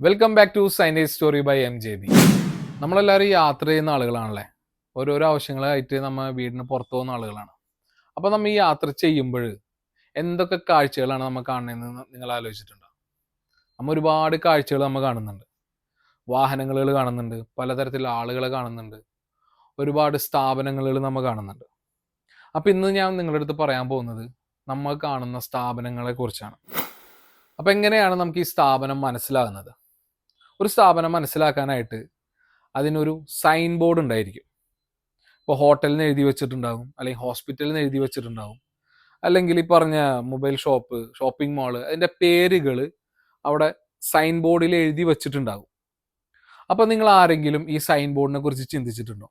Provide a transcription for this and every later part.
Welcome back to signage story by M J B നമ്മളെല്ലാവരും യാത്ര ചെയ്യുന്ന ആളുകളാണല്ലേ? ഓരോരോ ആവശ്യങ്ങളായിട്ട് നമ്മൾ വീടിന് പുറത്തു പോകുന്ന ആളുകളാണ്. അപ്പോൾ നമ്മൾ ഈ യാത്ര ചെയ്യുമ്പോൾ എന്തൊക്കെ കാഴ്ചകളാണ് നമ്മൾ കാണുന്നതെന്ന് നിങ്ങൾ ആലോചിച്ചിട്ടുണ്ടോ? നമ്മൾ ഒരുപാട് കാഴ്ചകൾ നമ്മൾ കാണുന്നുണ്ട്. വാഹനങ്ങൾ കാണുന്നുണ്ട്. പലതരത്തിലുള്ള ആളുകളെ കാണുന്നുണ്ട്. ഒരുപാട് സ്ഥാപനങ്ങളിൽ നമ്മൾ കാണുന്നുണ്ട്. അപ്പോൾ ഇന്ന് ഞാൻ നിങ്ങളുടെ അടുത്ത് പറയാൻ പോകുന്നത് നമ്മൾ കാണുന്ന സ്ഥാപനങ്ങളെ കുറിച്ചാണ്. അപ്പോൾ എങ്ങനെയാണ് നമുക്ക് ഈ സ്ഥാപനം മനസ്സിലാകുന്നത്? ഒരു സ്ഥാപനം മനസ്സിലാക്കാനായിട്ട് അതിനൊരു സൈൻ ബോർഡ് ഉണ്ടായിരിക്കും. ഇപ്പോൾ ഹോട്ടലിന് എഴുതി വെച്ചിട്ടുണ്ടാകും അല്ലെങ്കിൽ ഹോസ്പിറ്റലിന് എഴുതി വെച്ചിട്ടുണ്ടാകും അല്ലെങ്കിൽ ഈ പറഞ്ഞ മൊബൈൽ ഷോപ്പ് ഷോപ്പിംഗ് മാൾ അതിന്റെ പേരുകൾ അവിടെ സൈൻ ബോർഡിൽ എഴുതി വെച്ചിട്ടുണ്ടാകും അപ്പം നിങ്ങൾ ആരെങ്കിലും ഈ സൈൻ ബോർഡിനെ കുറിച്ച് ചിന്തിച്ചിട്ടുണ്ടോ?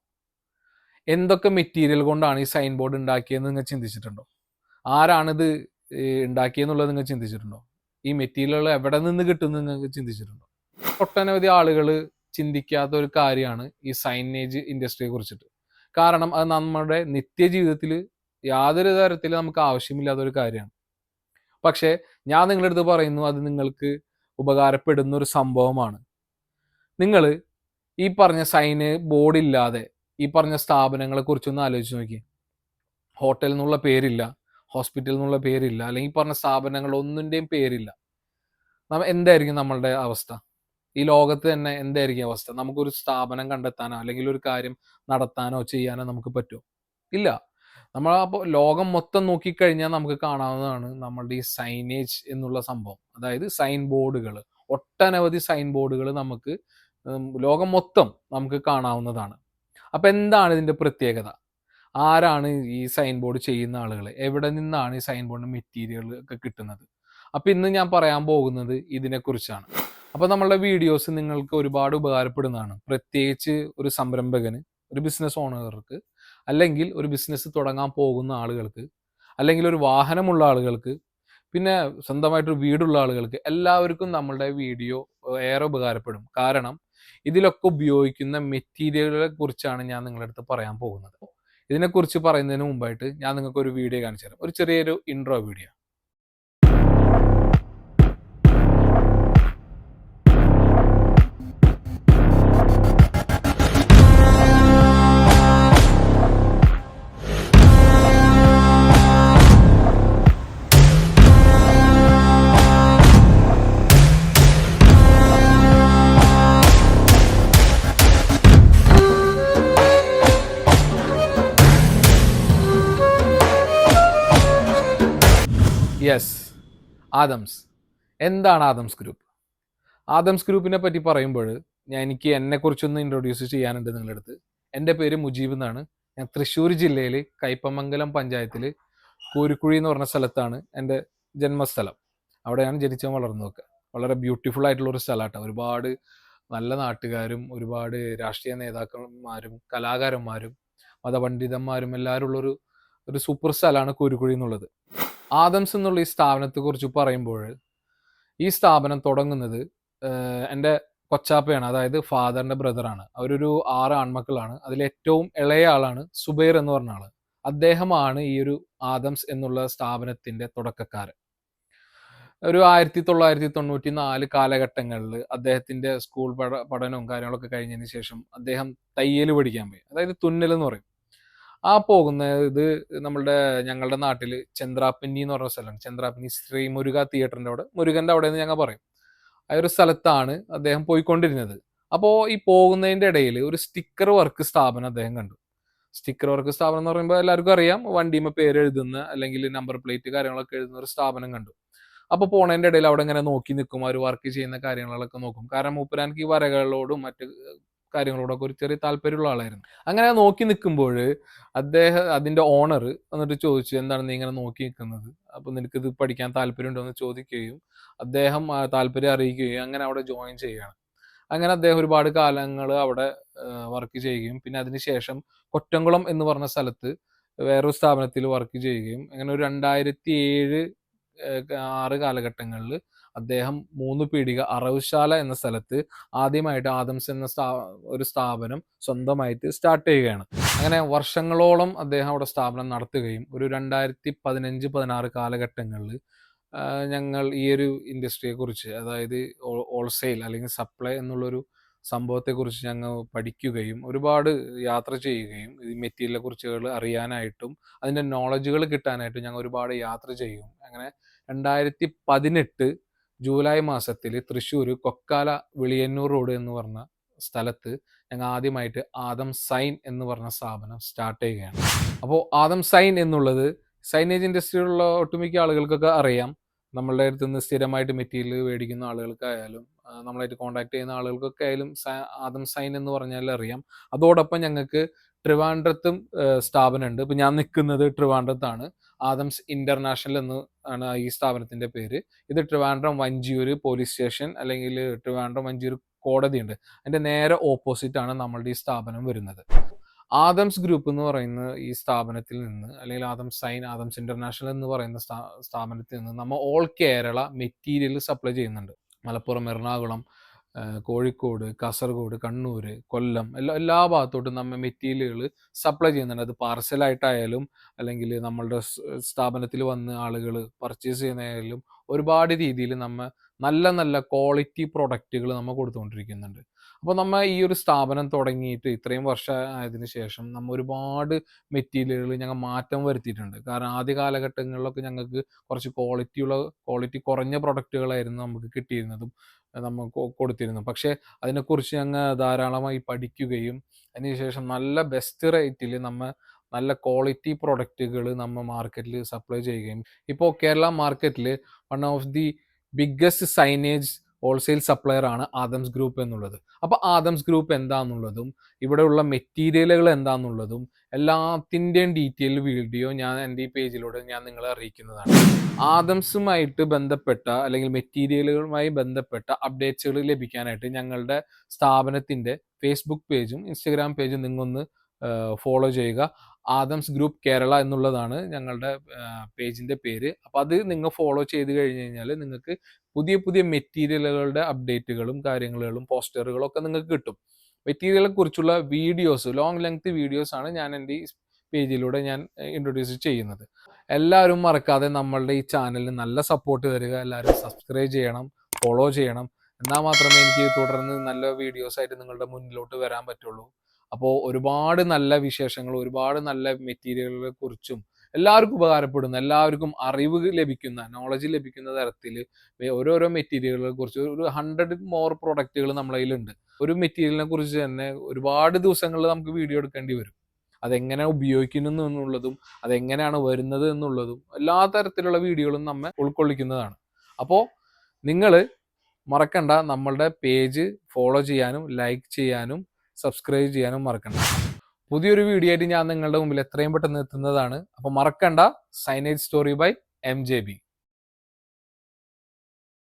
എന്തൊക്കെ മെറ്റീരിയൽ കൊണ്ടാണ് ഈ സൈൻ ബോർഡ് ഉണ്ടാക്കിയതെന്ന് നിങ്ങൾ ചിന്തിച്ചിട്ടുണ്ടോ? ആരാണിത് ഉണ്ടാക്കിയെന്നുള്ളത് നിങ്ങൾ ചിന്തിച്ചിട്ടുണ്ടോ? ഈ മെറ്റീരിയലുകൾ എവിടെ നിന്ന് കിട്ടുമെന്ന് നിങ്ങൾക്ക് ചിന്തിച്ചിട്ടുണ്ടോ? ഒട്ടനവധി ആളുകൾ ചിന്തിക്കാത്ത ഒരു കാര്യമാണ് ഈ സൈനേജ് ഇൻഡസ്ട്രിയെ കുറിച്ചിട്ട്. കാരണം അത് നമ്മുടെ നിത്യജീവിതത്തിൽ യാതൊരു തരത്തിൽ നമുക്ക് ആവശ്യമില്ലാത്ത ഒരു കാര്യമാണ്. പക്ഷേ ഞാൻ നിങ്ങളുടെ അടുത്ത് പറയുന്നു അത് നിങ്ങൾക്ക് ഉപകാരപ്പെടുന്ന ഒരു സംഭവമാണ്. നിങ്ങൾ ഈ പറഞ്ഞ സൈന് ബോർഡ് ഇല്ലാതെ ഈ പറഞ്ഞ സ്ഥാപനങ്ങളെ കുറിച്ചൊന്ന് ആലോചിച്ച് നോക്കി ഹോട്ടലിൽ നിന്നുള്ള പേരില്ല ഹോസ്പിറ്റലിൽ നിന്നുള്ള പേരില്ല അല്ലെങ്കിൽ ഈ പറഞ്ഞ സ്ഥാപനങ്ങൾ ഒന്നിന്റെയും പേരില്ല. എന്തായിരിക്കും നമ്മളുടെ അവസ്ഥ? ഈ ലോകത്ത് തന്നെ എന്തായിരിക്കും അവസ്ഥ? നമുക്കൊരു സ്ഥാപനം കണ്ടെത്താനോ അല്ലെങ്കിൽ ഒരു കാര്യം നടത്താനോ ചെയ്യാനോ നമുക്ക് പറ്റുമോ ഇല്ല. നമ്മൾ അപ്പോൾ ലോകം മൊത്തം നോക്കിക്കഴിഞ്ഞാൽ നമുക്ക് കാണാവുന്നതാണ് നമ്മളുടെ ഈ സൈനേജ് എന്നുള്ള സംഭവം. അതായത് സൈൻ ബോർഡുകൾ ഒട്ടനവധി സൈൻ ബോർഡുകൾ നമുക്ക് ലോകം മൊത്തം നമുക്ക് കാണാവുന്നതാണ്. അപ്പം എന്താണ് ഇതിന്റെ പ്രത്യേകത? ആരാണ് ഈ സൈൻ ബോർഡ് ചെയ്യുന്ന ആളുകൾ എവിടെ നിന്നാണ് ഈ സൈൻ ബോർഡിന് മെറ്റീരിയൽ ഒക്കെ കിട്ടുന്നത്? അപ്പം ഇന്ന് ഞാൻ പറയാൻ പോകുന്നത് ഇതിനെക്കുറിച്ചാണ്. അപ്പോൾ നമ്മളുടെ വീഡിയോസ് നിങ്ങൾക്ക് ഒരുപാട് ഉപകാരപ്പെടുന്നതാണ്. പ്രത്യേകിച്ച് ഒരു സംരംഭകന് ഒരു ബിസിനസ് ഓണർക്ക് അല്ലെങ്കിൽ ഒരു ബിസിനസ് തുടങ്ങാൻ പോകുന്ന ആളുകൾക്ക് അല്ലെങ്കിൽ ഒരു വാഹനമുള്ള ആളുകൾക്ക് പിന്നെ സ്വന്തമായിട്ടൊരു വീടുള്ള ആളുകൾക്ക് എല്ലാവർക്കും നമ്മളുടെ വീഡിയോ ഏറെ ഉപകാരപ്പെടും. കാരണം ഇതിലൊക്കെ ഉപയോഗിക്കുന്ന മെറ്റീരിയലുകളെ കുറിച്ചാണ് ഞാൻ നിങ്ങളുടെ അടുത്ത് പറയാൻ പോകുന്നത്. ഇതിനെക്കുറിച്ച് പറയുന്നതിന് മുമ്പായിട്ട് ഞാൻ നിങ്ങൾക്ക് ഒരു വീഡിയോ കാണിച്ചു തരാം ഒരു ചെറിയൊരു ഇൻട്രോ വീഡിയോ യെസ് ആദംസ് എന്താണ് ആദംസ് ഗ്രൂപ്പ് ആദംസ് ഗ്രൂപ്പിനെ പറ്റി പറയുമ്പോൾ ഞാൻ എനിക്ക് എന്നെക്കുറിച്ചൊന്ന് ഇൻട്രൊഡ്യൂസ് ചെയ്യാനുണ്ട് നിങ്ങളുടെ അടുത്ത്. എന്റെ പേര് മുജീബ് എന്നാണ്. ഞാൻ തൃശ്ശൂർ ജില്ലയിൽ കയ്പമംഗലം പഞ്ചായത്തിൽ കോരിക്കുഴി എന്ന് പറഞ്ഞ സ്ഥലത്താണ് എന്റെ ജന്മസ്ഥലം. അവിടെയാണ് ജനിച്ചതും വളർന്നതൊക്കെ വളരെ ബ്യൂട്ടിഫുൾ ആയിട്ടുള്ള ഒരു സ്ഥലമാട്ടോ. ഒരുപാട് നല്ല നാട്ടുകാരും ഒരുപാട് രാഷ്ട്രീയ നേതാക്കന്മാരും കലാകാരന്മാരും മതപണ്ഡിതന്മാരും എല്ലാവരും ഉള്ളൊരു ഒരു സൂപ്പർ സ്ഥലമാണ് കോരിക്കുഴി എന്നുള്ളത്. ആദംസ് എന്നുള്ള ഈ സ്ഥാപനത്തെക്കുറിച്ച് പറയുമ്പോൾ ഈ സ്ഥാപനം തുടങ്ങുന്നത് എന്റെ കൊച്ചാപ്പയാണ് അതായത് ഫാദറിന്റെ ബ്രദറാണ്. അവരൊരു ആറ് ആൺമക്കളാണ്. അതിൽ ഏറ്റവും ഇളയ ആളാണ് സുബൈർ എന്ന് പറഞ്ഞ ആൾ അദ്ദേഹമാണ് ഈ ഒരു ആദംസ് എന്നുള്ള സ്ഥാപനത്തിന്റെ തുടക്കക്കാരൻ. ഒരു ആയിരത്തി തൊള്ളായിരത്തി തൊണ്ണൂറ്റി നാല് കാലഘട്ടങ്ങളിൽ അദ്ദേഹത്തിന്റെ സ്കൂൾ പഠ പഠനവും കാര്യങ്ങളൊക്കെ കഴിഞ്ഞതിന് ശേഷം അദ്ദേഹം തയ്യൽ പഠിക്കാൻ പോയി. അതായത് തുന്നൽ എന്ന് പറയും. ആ പോകുന്ന ഇത് നമ്മളുടെ ഞങ്ങളുടെ നാട്ടിൽ ചന്ദ്രാപ്പിന്നി എന്ന് പറഞ്ഞ സ്ഥലമാണ്. ചന്ദ്രാപ്പിന്നി ശ്രീ മുരുക തിയേറ്ററിന്റെ അവിടെ. മുരുകന്റെ അവിടെ നിന്ന് ഞങ്ങൾ പറയും. ആ ഒരു സ്ഥലത്താണ് അദ്ദേഹം പോയിക്കൊണ്ടിരുന്നത്. അപ്പോൾ ഈ പോകുന്നതിന്റെ ഇടയിൽ ഒരു സ്റ്റിക്കർ വർക്ക് സ്ഥാപനം അദ്ദേഹം കണ്ടു. സ്റ്റിക്കർ വർക്ക് സ്ഥാപനം എന്ന് പറയുമ്പോൾ എല്ലാവർക്കും അറിയാം. വണ്ടിയുമ്പോൾ പേര് എഴുതുന്ന അല്ലെങ്കിൽ നമ്പർ പ്ലേറ്റ് കാര്യങ്ങളൊക്കെ എഴുതുന്ന ഒരു സ്ഥാപനം കണ്ടു. അപ്പോൾ പോണതിന്റെ ഇടയിൽ അവിടെ ഇങ്ങനെ നോക്കി നിൽക്കും. അവർ വർക്ക് ചെയ്യുന്ന കാര്യങ്ങളൊക്കെ നോക്കും. കാരണം മൂപ്പരാനക്ക് ഈ വരകളോടും മറ്റ് കാര്യങ്ങളോടൊക്കെ ഒരു ചെറിയ താല്പര്യമുള്ള ആളായിരുന്നു. അങ്ങനെ നോക്കി നിൽക്കുമ്പോൾ അദ്ദേഹം അതിന്റെ ഓണർ എന്നിട്ട് ചോദിച്ചു എന്താണ് നീ ഇങ്ങനെ നോക്കി നിൽക്കുന്നത്? അപ്പോൾ നിനക്കിത് പഠിക്കാൻ താല്പര്യമുണ്ടോ? എന്ന് ചോദിക്കുകയും അദ്ദേഹം താല്പര്യം അറിയിക്കുകയും അങ്ങനെ അവിടെ ജോയിൻ ചെയ്യുകയാണ്. അങ്ങനെ അദ്ദേഹം ഒരുപാട് കാലങ്ങൾ അവിടെ വർക്ക് ചെയ്യുകയും പിന്നെ അതിനുശേഷം കൊറ്റംകുളം എന്ന് പറഞ്ഞ സ്ഥലത്ത് വേറൊരു സ്ഥാപനത്തിൽ വർക്ക് ചെയ്യുകയും അങ്ങനെ ഒരു രണ്ടായിരത്തി ഏഴ് ആറ് കാലഘട്ടങ്ങളിൽ അദ്ദേഹം മൂന്ന് പീടിക അറവുശാല എന്ന സ്ഥലത്ത് ആദ്യമായിട്ട് ആദംസ് എന്ന സ്ഥാ ഒരു സ്ഥാപനം സ്വന്തമായിട്ട് സ്റ്റാർട്ട് ചെയ്യുകയാണ്. അങ്ങനെ വർഷങ്ങളോളം അദ്ദേഹം അവിടെ സ്ഥാപനം നടത്തുകയും ഒരു രണ്ടായിരത്തി പതിനഞ്ച് പതിനാറ് കാലഘട്ടങ്ങളിൽ ഞങ്ങൾ ഈ ഒരു ഇൻഡസ്ട്രിയെ കുറിച്ച് അതായത് ഹോൾസെയിൽ അല്ലെങ്കിൽ സപ്ലൈ എന്നുള്ളൊരു സംഭവത്തെക്കുറിച്ച് ഞങ്ങൾ പഠിക്കുകയും ഒരുപാട് യാത്ര ചെയ്യുകയും ഈ മെറ്റീരിയലിനെ കുറിച്ചുകൾ അറിയാനായിട്ടും അതിന്റെ നോളജുകൾ കിട്ടാനായിട്ടും ഞങ്ങൾ ഒരുപാട് യാത്ര ചെയ്യും. അങ്ങനെ രണ്ടായിരത്തി പതിനെട്ട് ജൂലൈ മാസത്തിൽ തൃശ്ശൂർ കൊക്കാല വിളിയന്നൂർ റോഡ് എന്ന് പറഞ്ഞ സ്ഥലത്ത് ഞങ്ങൾ ആദ്യമായിട്ട് ആദം സൈൻ എന്ന് പറഞ്ഞ സ്ഥാപനം സ്റ്റാർട്ട് ചെയ്യുകയാണ്. അപ്പോൾ ആദം സൈൻ എന്നുള്ളത് സൈനേജ് ഇൻഡസ്ട്രിയിലുള്ള ഒട്ടുമിക്ക ആളുകൾക്കൊക്കെ അറിയാം. നമ്മളുടെ അടുത്ത് നിന്ന് സ്ഥിരമായിട്ട് മെറ്റീരിയൽ മേടിക്കുന്ന ആളുകൾക്കായാലും നമ്മളായിട്ട് കോൺടാക്ട് ചെയ്യുന്ന ആളുകൾക്കൊക്കെ ആയാലും ആദം സൈൻ എന്ന് പറഞ്ഞാൽ അറിയാം. അതോടൊപ്പം ഞങ്ങൾക്ക് ട്രിവാൻഡ്രത്തും സ്ഥാപനമുണ്ട്. ഇപ്പം ഞാൻ നിൽക്കുന്നത് ട്രിവാൻഡ്രത്താണ്. ആദംസ് ഇന്റർനാഷണൽ എന്ന് ആണ് ഈ സ്ഥാപനത്തിന്റെ പേര്. ഇത് ട്രിവാൻഡ്രം വഞ്ചിയൂർ പോലീസ് സ്റ്റേഷൻ അല്ലെങ്കിൽ ട്രിവാൻഡ്രം വഞ്ചിയൂർ കോടതിയുണ്ട്. അതിന്റെ നേരെ ഓപ്പോസിറ്റ് ആണ് നമ്മളുടെ ഈ സ്ഥാപനം വരുന്നത്. ആദംസ് ഗ്രൂപ്പ് എന്ന് പറയുന്ന ഈ സ്ഥാപനത്തിൽ നിന്ന് അല്ലെങ്കിൽ ആദംസ് സൈൻ ആദംസ് ഇന്റർനാഷണൽ എന്ന് പറയുന്ന സ്ഥാ- സ്ഥാപനത്തിൽ നിന്ന് നമ്മൾ ഓൾ കേരള മെറ്റീരിയൽ സപ്ലൈ ചെയ്യുന്നുണ്ട്. മലപ്പുറം എറണാകുളം കോഴിക്കോട് കാസർഗോഡ് കണ്ണൂർ കൊല്ലം എല്ലാ എല്ലാ ഭാഗത്തോട്ടും നമ്മൾ മെറ്റീരിയലുകൾ സപ്ലൈ ചെയ്യുന്നുണ്ട്. അത് പാർസലായിട്ടായാലും അല്ലെങ്കിൽ നമ്മളുടെ സ്ഥാപനത്തിൽ വന്ന് ആളുകൾ പർച്ചേസ് ചെയ്യുന്നതായാലും ഒരുപാട് രീതിയിൽ നമ്മൾ നല്ല നല്ല ക്വാളിറ്റി പ്രൊഡക്റ്റുകൾ നമ്മൾ കൊടുത്തുകൊണ്ടിരിക്കുന്നുണ്ട് അപ്പോൾ നമ്മൾ ഈ ഒരു സ്ഥാപനം തുടങ്ങിയിട്ട് ഇത്രയും വർഷം ആയതിനു ശേഷം നമ്മൾ ഒരുപാട് മെറ്റീരിയലുകൾ ഞങ്ങൾ മാറ്റം വരുത്തിയിട്ടുണ്ട്. കാരണം ആദ്യ കാലഘട്ടങ്ങളിലൊക്കെ ഞങ്ങൾക്ക് കുറച്ച് ക്വാളിറ്റിയുള്ള ക്വാളിറ്റി കുറഞ്ഞ പ്രൊഡക്റ്റുകളായിരുന്നു നമുക്ക് കിട്ടിയിരുന്നതും നമ്മൾ കൊടുത്തിരുന്നു പക്ഷേ അതിനെക്കുറിച്ച് ഞങ്ങൾ ധാരാളമായി പഠിക്കുകയും അതിനുശേഷം നല്ല ബെസ്റ്റ് റേറ്റിൽ നമ്മൾ നല്ല ക്വാളിറ്റി പ്രൊഡക്റ്റുകൾ നമ്മൾ മാർക്കറ്റിൽ സപ്ലൈ ചെയ്യുകയും. ഇപ്പോൾ കേരള മാർക്കറ്റിൽ one of the biggest signage wholesale supplier ആണ് ആദംസ് ഗ്രൂപ്പ് എന്നുള്ളത്. അപ്പോൾ ആദംസ് ഗ്രൂപ്പ് എന്താണെന്നുള്ളതും ഇവിടെയുള്ള മെറ്റീരിയലുകൾ എന്താണെന്നുള്ളതും എല്ലാത്തിന്റെയും ഡീറ്റെയിൽ വീഡിയോ ഞാൻ എന്റെ ഈ പേജിലൂടെ ഞാൻ നിങ്ങളെ അറിയിക്കുന്നതാണ്. ആദംസുമായിട്ട് ബന്ധപ്പെട്ട അല്ലെങ്കിൽ മെറ്റീരിയലുകളുമായി ബന്ധപ്പെട്ട അപ്ഡേറ്റ്സുകൾ ലഭിക്കാനായിട്ട് ഞങ്ങളുടെ സ്ഥാപനത്തിന്റെ ഫേസ്ബുക്ക് പേജും ഇൻസ്റ്റഗ്രാം പേജും നിങ്ങൊന്ന് ഫോളോ ചെയ്യുക. ആദംസ് ഗ്രൂപ്പ് കേരള എന്നുള്ളതാണ് ഞങ്ങളുടെ പേജിന്റെ പേര്. അപ്പോൾ അത് നിങ്ങൾ ഫോളോ ചെയ്ത് കഴിഞ്ഞ് കഴിഞ്ഞാൽ നിങ്ങൾക്ക് പുതിയ പുതിയ മെറ്റീരിയലുകളുടെ അപ്ഡേറ്റുകളും കാര്യങ്ങളും പോസ്റ്ററുകളും ഒക്കെ നിങ്ങൾക്ക് കിട്ടും. മെറ്റീരിയലെ കുറിച്ചുള്ള വീഡിയോസ് ലോങ് ലെങ്ത് വീഡിയോസ് ആണ് ഞാൻ എന്റെ ഈ പേജിലൂടെ ഞാൻ ഇൻട്രൊഡ്യൂസ് ചെയ്യുന്നത്. എല്ലാവരും മറക്കാതെ നമ്മളുടെ ഈ ചാനലിന് നല്ല സപ്പോർട്ട് തരിക. എല്ലാവരും സബ്സ്ക്രൈബ് ചെയ്യണം ഫോളോ ചെയ്യണം. എന്നാൽ മാത്രമേ എനിക്ക് തുടർന്ന് നല്ല വീഡിയോസ് ആയിട്ട് നിങ്ങളുടെ മുന്നിലോട്ട് വരാൻ പറ്റുള്ളൂ. അപ്പോൾ ഒരുപാട് നല്ല വിശേഷങ്ങൾ ഒരുപാട് നല്ല മെറ്റീരിയലുകളെ കുറിച്ചും എല്ലാവർക്കും ഉപകാരപ്പെടുന്ന എല്ലാവർക്കും അറിവ് ലഭിക്കുന്ന നോളജ് ലഭിക്കുന്ന തരത്തിൽ ഓരോരോ മെറ്റീരിയലുകളെ കുറിച്ച് ഒരു ഹൺഡ്രഡ് മോർ പ്രൊഡക്റ്റുകൾ നമ്മളെ കയ്യിലുണ്ട്. ഒരു മെറ്റീരിയലിനെ കുറിച്ച് തന്നെ ഒരുപാട് ദിവസങ്ങളിൽ നമുക്ക് വീഡിയോ എടുക്കേണ്ടി വരും. അതെങ്ങനെ ഉപയോഗിക്കുന്നു എന്നുള്ളതും അതെങ്ങനെയാണ് വരുന്നത് എന്നുള്ളതും എല്ലാ തരത്തിലുള്ള വീഡിയോകളും നമ്മെ ഉൾക്കൊള്ളിക്കുന്നതാണ്. അപ്പോൾ നിങ്ങൾ മറക്കണ്ട നമ്മളുടെ പേജ് ഫോളോ ചെയ്യാനും ലൈക്ക് ചെയ്യാനും സബ്സ്ക്രൈബ് ചെയ്യാനും മറക്കണ്ട. പുതിയൊരു വീഡിയോ ആയിട്ട് ഞാൻ നിങ്ങളുടെ മുമ്പിൽ എത്രയും പെട്ടെന്ന് എത്തുന്നതാണ്. അപ്പോൾ മറക്കണ്ട. Signage story by M J B